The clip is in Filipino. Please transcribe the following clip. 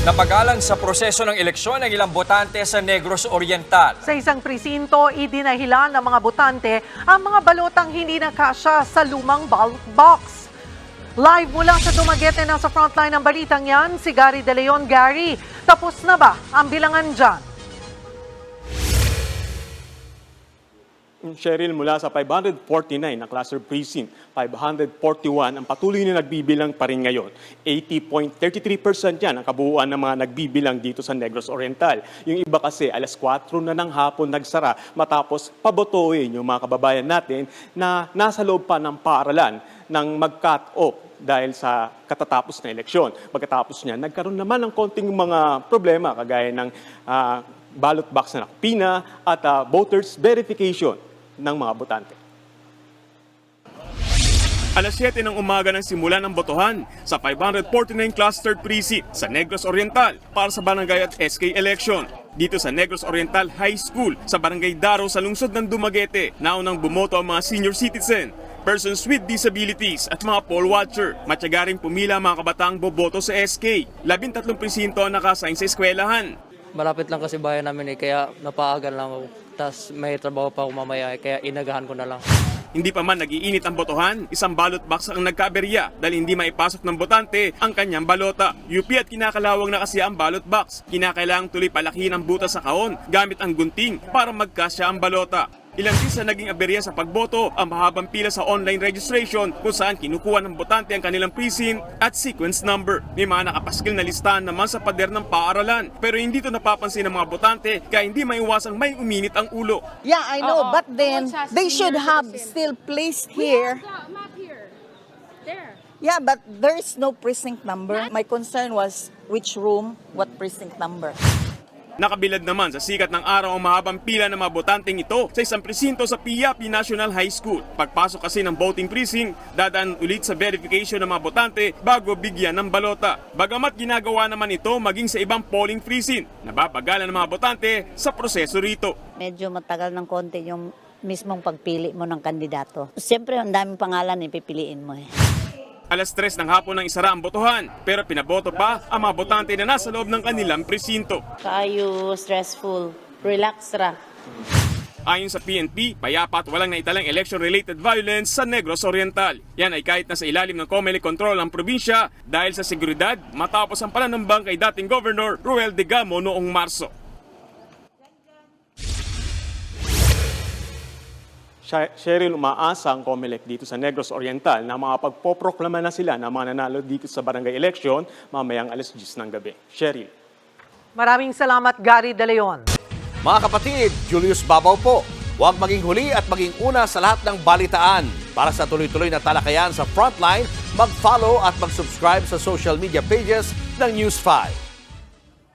Napagalan sa proseso ng eleksyon ng ilang botante sa Negros Oriental. Sa isang presinto, idinahilan ng mga botante ang mga balotang hindi nakasya sa lumang ballot box. Live mula sa Dumaguete na sa frontline ng balitang yan, si Gary De Leon. Gary, tapos na ba ang bilangan dyan? Cheryl, mula sa 549 na cluster precinct, 541 ang patuloy na nagbibilang pa rin ngayon. 80.33% yan ang kabuuan ng mga nagbibilang dito sa Negros Oriental. Yung iba kasi alas 4 na ng hapon nagsara matapos pabotohin yung mga kababayan natin na nasa loob pa ng paaralan ng mag-cut off dahil sa katatapos na eleksyon. Pagkatapos niya, nagkaroon naman ng konting mga problema kagaya ng ah, ballot box na nakapina at ah, voters verification ng mga botante. Alas 7 ng umaga ng simula ng botohan sa 549 Clustered Precinct sa Negros Oriental para sa barangay at SK election. Dito sa Negros Oriental High School sa Barangay Daro sa lungsod ng Dumaguete, naunang bumoto ang mga senior citizen, persons with disabilities at mga poll watcher. Matyaga rin pumila mga kabataang boboto sa SK. Labintatlong presinto ang nakasign sa eskwelahan. Malapit lang kasi bayan namin eh, kaya napaagan lang ako. Tapos may trabaho pa ako mamaya, eh, kaya inagahan ko na lang. Hindi pa man nagiinit ang botohan, isang ballot box ang nagkaaberya dahil hindi maipasok ng botante ang kanyang balota. UP at kinakalawang na kasi ang ballot box. Kinakailangang tuloy palakihin ang butas sa kahon gamit ang gunting para magkasya ang balota. Ilang din sa naging aberya sa pagboto ang mahabang pila sa online registration kung saan kinukuha ng botante ang kanilang precinct at sequence number. May mga nakapaskil na listahan naman sa pader ng paaralan pero hindi ito napapansin ng mga botante kaya hindi maiwasang may uminit ang ulo. Yeah, I know, but then they should have still placed here. Yeah, but there is no precinct number. My concern was which room, what precinct number. Nakabilad naman sa sikat ng araw ang mahabang pila ng mga botanteng ito sa isang presinto sa Piapi National High School. Pagpasok kasi ng voting precinct, dadaan ulit sa verification ng mga botante bago bigyan ng balota. Bagamat ginagawa naman ito maging sa ibang polling precinct, nababagalan ng mga botante sa proseso rito. medyo matagal ng konti yung mismong pagpili mo ng kandidato. Siyempre, ang daming pangalan ipipiliin mo eh. Alas 3 ng hapon nang isara ang botohan, pero pinaboto pa ang mga botante na nasa loob ng kanilang presinto. Kayo stressful, relax ra. Ayon sa PNP, payapa at walang naitalang election-related violence sa Negros Oriental. Yan ay kahit nasa ilalim ng Comelec control ang probinsya dahil sa seguridad matapos ang pananambang kay dating Governor Ruel de Gamo noong Marso. Cheryl, umaasa ang Comelec dito sa Negros Oriental na makapagpoproklama na sila na mga nanalo dito sa barangay election mamayang alas 10 ng gabi. Cheryl. Maraming salamat, Gary De Leon. Mga kapatid, Julius Babaw po. Huwag maging huli at maging una sa lahat ng balitaan. Para sa tuloy-tuloy na talakayan sa Frontline, mag-follow at mag-subscribe sa social media pages ng News 5.